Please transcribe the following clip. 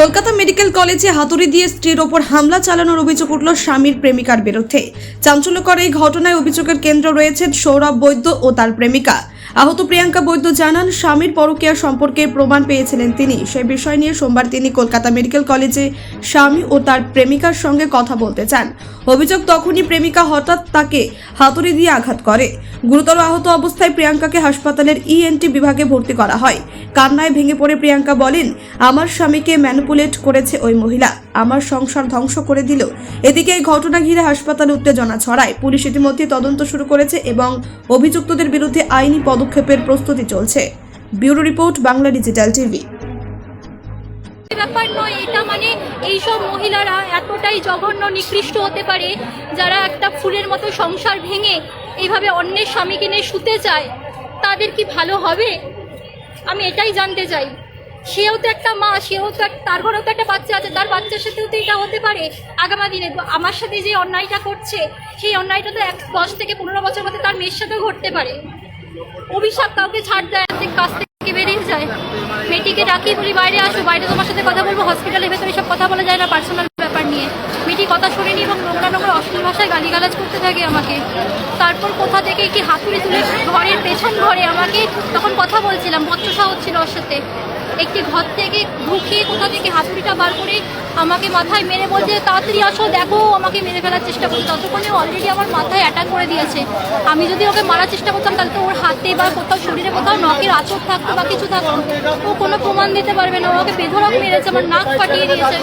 Kolkata medical কলেজে হাতুড়ি দিয়ে স্ত্রীর ওপর হামলা চালানোর অভিযোগ উঠল স্বামীর প্রেমিকার বিরুদ্ধে। চাঞ্চল্যকর এই ঘটনায় অভিযোগের কেন্দ্র রয়েছে সৌরভ বৈদ্য ও তার প্রেমিকা। আহত প্রিয়াঙ্কা বৈদ্য জানান, স্বামীর পরকীয়া সম্পর্কে প্রমাণ পেয়েছিলেন তিনি। সেই বিষয় নিয়ে সোমবার তিনি কলকাতা মেডিকেল কলেজে স্বামী ও তার প্রেমিকার সঙ্গে কথা বলতে চান। অভিযোগ তখনই প্রেমিকা হঠাৎ তাকে হাতুড়ি দিয়ে আঘাত করে। গুরুতর আহত অবস্থায় প্রিয়াঙ্কাকে হাসপাতালের ইএনটি বিভাগে ভর্তি করা হয়। কান্নায় ভেঙে পড়ে প্রিয়াঙ্কা বলেন, আমার স্বামীকে ম্যানুপুলেট করেছে ওই মহিলা। আমার সংসার ধ্বংস করে দিল। এদিকে এই ঘটনা ঘিরে হাসপাতালে উত্তেজনা ছড়ায়। পুলিশ ইতিমধ্যে তদন্ত শুরু করেছে এবং অভিযুক্তদের বিরুদ্ধে আইনি পদক্ষেপের প্রস্তুতি চলছে। Bureau report, Bangla digital TV. ব্যাপার নয়, এটা মানে এইসব মহিলারা এতটাই জঘন্য, নিকৃষ্ট হতে পারে যারা একটা ফুলের মতো সংসার ভেঙে এইভাবে অন্যের স্বামীকে নিয়ে শুতে চায়। তাদের কি ভালো হবে? আমি এটাই জানতে চাই। সেও তো একটা মা, সেও তো তার ঘরেও তো একটা বাচ্চা আছে, তার বাচ্চার সাথেও তো এটা হতে পারে আগামী দিনে। আমার সাথে যে অন্যায়টা করছে সেই অন্যায়টা তো এক দশ থেকে পনেরো বছর মধ্যে তার মেয়ের সাথেও ঘটতে পারে। অভিশাপ কাউকে ছাড় দেয় কাছ থেকে বেরিয়ে যায়। মেয়েটিকে ডাকি, বলি, বাইরে আসো, বাইরে তোমার সাথে কথা বলব হসপিটালের ভেতরে সব কথা বলা যায় না পার্সোনাল ব্যাপার নিয়ে। মেয়েটি কথা শুনিনি এবং নোংরা নোংরা অশ্লীল ভাষায় গালিগালাজ করতে থাকে আমাকে। তারপর কোথা থেকে একটি হাতুড়ি তুলে পেছন ঘরে আমাকে তখন কথা বলছিলাম বচ্চসা হচ্ছিল ওর সাথে। একটি ঘর থেকে ঢুকিয়ে কোথা থেকে হাতুড়িটা বার করে আমাকে মাথায় মেরে বলছে, তাড়াতাড়ি আসো, দেখো আমাকে মেরে ফেলার চেষ্টা করছে। ততক্ষণে অলরেডি আমার মাথায় অ্যাটাক করে দিয়েছে। আমি যদি ওকে মারার চেষ্টা করতাম, তাহলে তো ওর হাতে বা কোথাও, শরীরে কোথাও নখের আচর থাকতো বা কিছু থাকতো। ও কোনো প্রমাণ দিতে পারবে না ওকে বেধরক মেরেছে, আমার নাক ফাটিয়ে দিয়েছে।